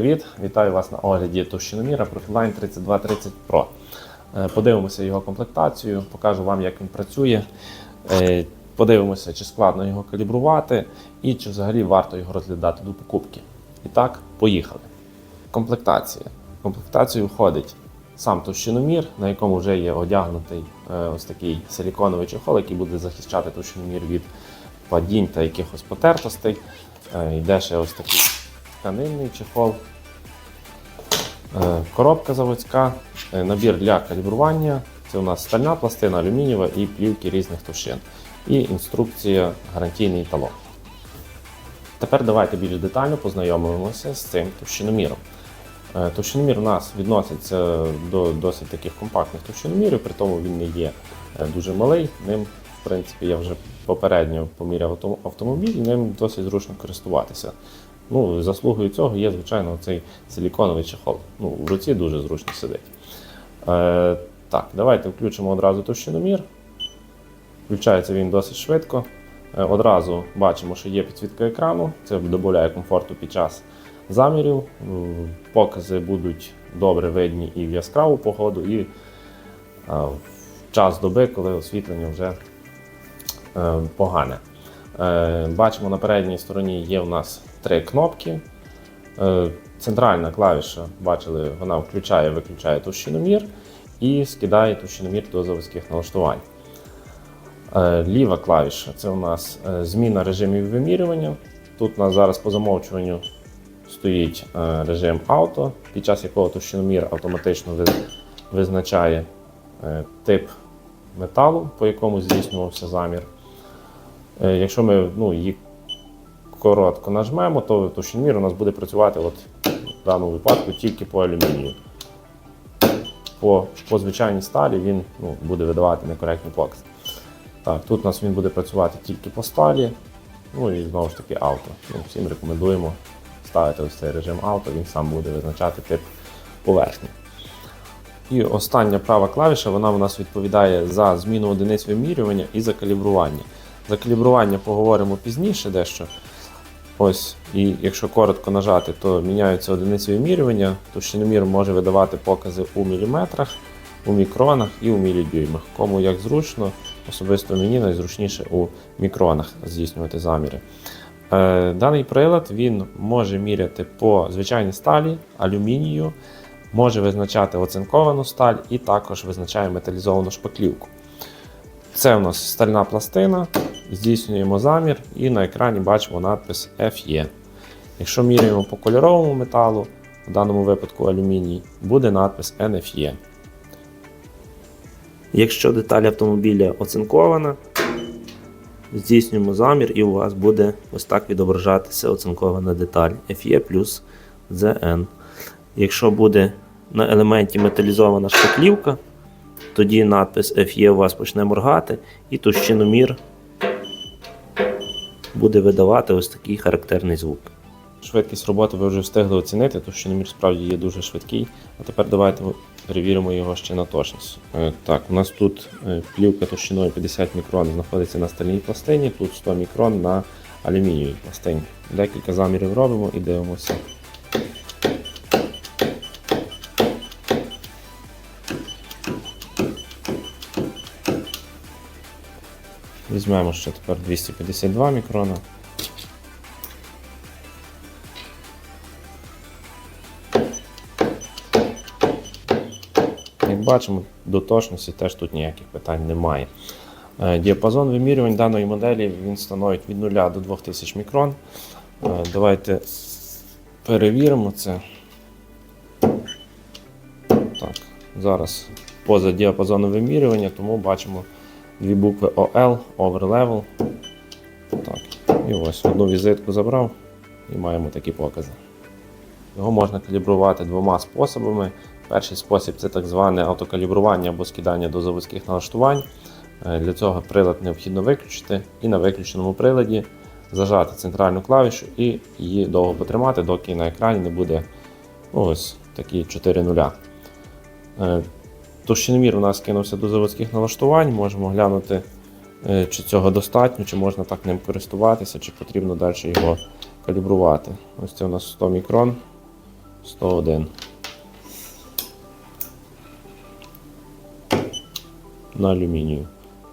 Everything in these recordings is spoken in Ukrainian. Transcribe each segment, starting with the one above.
привіт! Вітаю вас на огляді товщиноміра Profiline 3230 Pro. Е, Подивимося його комплектацію, покажу вам, як він працює. Е, Подивимося, чи складно його калібрувати і чи взагалі варто його розглядати до покупки. І так, поїхали. Комплектація. В комплектацію входить сам товщиномір, на якому вже є одягнутий е, ось такий силіконовий чехол, який буде захищати товщиномір від падінь та якихось потертостей. Йде ще ось такий тканинний чехол. Е, Коробка заводська, е, набір для калібрування. Це у нас стальна пластина, алюмінієва і плівки різних товщин. І інструкція гарантійний талон. Тепер давайте більш детально познайомимося з цим товщиноміром. Е, Товщиномір у нас відноситься до досить таких компактних товщиномірів, при тому він не є дуже малий. Ним, в принципі, я вже попередньо поміряв автомобіль, ним досить зручно користуватися. Ну, заслугою цього є, звичайно, цей силіконовий чехол. Ну, в руці дуже зручно сидить. Е, так, давайте включимо одразу товщиномір. Включається він досить швидко. Е, Одразу бачимо, що є підсвітка екрану, це додає комфорту під час замірів. М, Покази будуть добре видні і в яскраву погоду, і е, в час доби, коли освітлення вже е, погане. Е, Бачимо, на передній стороні є у нас три кнопки. Е, Центральна клавіша, бачили, вона включає виключає товщиномір і скидає товщиномір до заводських налаштувань. Е, Ліва клавіша це у нас е, зміна режимів вимірювання. Тут у нас зараз по замовчуванню стоїть режим авто, під час якого товщиномір автоматично визначає тип металу, по якому здійснювався замір. Якщо ми ну, її коротко нажмемо, то товщиномір у нас буде працювати от, в даному випадку тільки по алюмінію. По, по звичайній сталі він ну, буде видавати некоректний показ. Так, тут у нас він буде працювати тільки по сталі. Ну і знову ж таки авто. Ну, всім рекомендуємо ставити ось цей режим авто, він сам буде визначати тип поверхні. І остання права клавіша вона у нас відповідає за зміну одиниць вимірювання і за калібрування. За калібрування поговоримо пізніше дещо. Ось, і якщо коротко нажати, то міняються одиниці вимірювання. Товщиномір може видавати покази у міліметрах, у мікронах і у мілідюймах. Кому як зручно, особисто мені найзручніше у мікронах здійснювати заміри. Е, Даний прилад він може міряти по звичайній сталі, алюмінію, може визначати оцинковану сталь і також визначає металізовану шпаклівку. Це у нас стальна пластина, здійснюємо замір і на екрані бачимо надпис FE. Якщо міряємо по кольоровому металу, в даному випадку алюміній, буде надпис NFE. Якщо деталь автомобіля оцинкована, здійснюємо замір і у вас буде ось так відображатися оцинкована деталь FE плюс ZN. Якщо буде на елементі металізована шпаклівка, тоді надпис FE у вас почне моргати, і товщиномір буде видавати ось такий характерний звук. Швидкість роботи ви вже встигли оцінити, товщиномір справді є дуже швидкий. А тепер давайте перевіримо його ще на точність. Е, Так, у нас тут е, плівка товщиною 50 мікрон знаходиться на стальній пластині, тут 100 мікрон на алюмінієвій пластині. Декілька замірів робимо і дивимося. Візьмемо ще тепер 252 мікрона. Як бачимо, до точності теж тут ніяких питань немає. Е, Діапазон вимірювань даної моделі він становить від 0 до 2000 мікрон. Е, Давайте перевіримо це. Так, зараз поза діапазоном вимірювання, тому бачимо дві букви OL, Over Level. Так, і ось одну візитку забрав і маємо такі покази. Його можна калібрувати двома способами. Перший спосіб це так зване автокалібрування або скидання до заводських налаштувань. Е, Для цього прилад необхідно виключити і на виключеному приладі зажати центральну клавішу і її довго потримати, доки на екрані не буде ну, ось такі 4 нуля. Товщиномір у нас кинувся до заводських налаштувань. Можемо глянути, е, чи цього достатньо, чи можна так ним користуватися, чи потрібно далі його калібрувати. Ось це у нас 100 мікрон. 101. На алюмінію.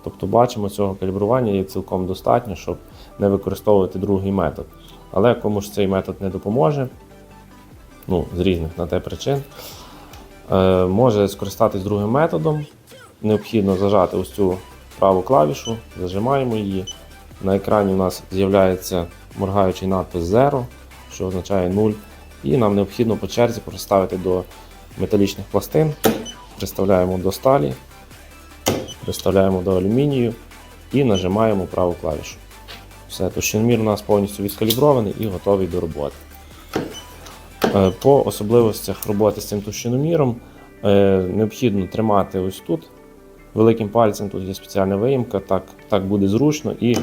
Тобто бачимо, цього калібрування є цілком достатньо, щоб не використовувати другий метод. Але кому ж цей метод не допоможе, ну, з різних на те причин, може скористатись другим методом. Необхідно зажати ось цю праву клавішу, зажимаємо її. На екрані у нас з'являється моргаючий надпис 0, що означає 0. І нам необхідно по черзі приставити до металічних пластин, приставляємо до сталі, приставляємо до алюмінію і нажимаємо праву клавішу. Все, товщиномір у нас повністю відкалібрований і готовий до роботи. Е, По особливостях роботи з цим товщиноміром е, необхідно тримати ось тут великим пальцем, тут є спеціальна виїмка, так, так буде зручно. І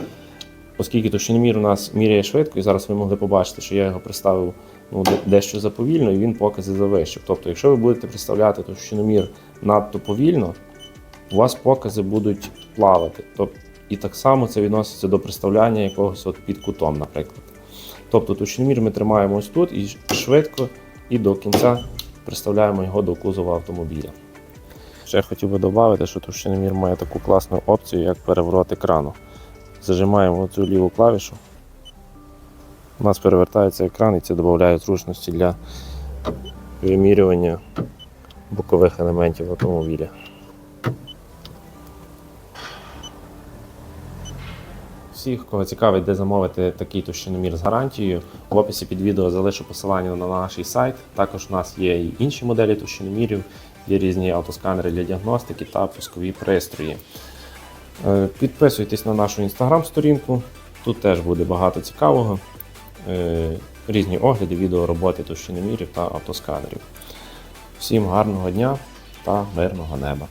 оскільки товщиномір у нас міряє швидко, і зараз ви могли побачити, що я його приставив ну, дещо заповільно, і він покази завищив. Тобто, якщо ви будете представляти товщиномір надто повільно, у вас покази будуть плавати. Тобто, і так само це відноситься до представляння якогось от під кутом, наприклад. Тобто товщиномір ми тримаємо ось тут і швидко, і до кінця приставляємо його до кузова автомобіля. Ще хотів би додати, що товщиномір має таку класну опцію, як переворот екрану. Зажимаємо цю ліву клавішу. У нас перевертається екран і це додає зручності для вимірювання бокових елементів автомобіля. Всіх, кого цікавить, де замовити такий товщиномір з гарантією, в описі під відео залишу посилання на наш сайт. Також у нас є і інші моделі товщиномірів, є різні автосканери для діагностики та пускові пристрої. Е, Підписуйтесь на нашу інстаграм-сторінку, тут теж буде багато цікавого. Е, Різні огляди, відео роботи товщиномірів та автосканерів. Всім гарного дня та мирного неба!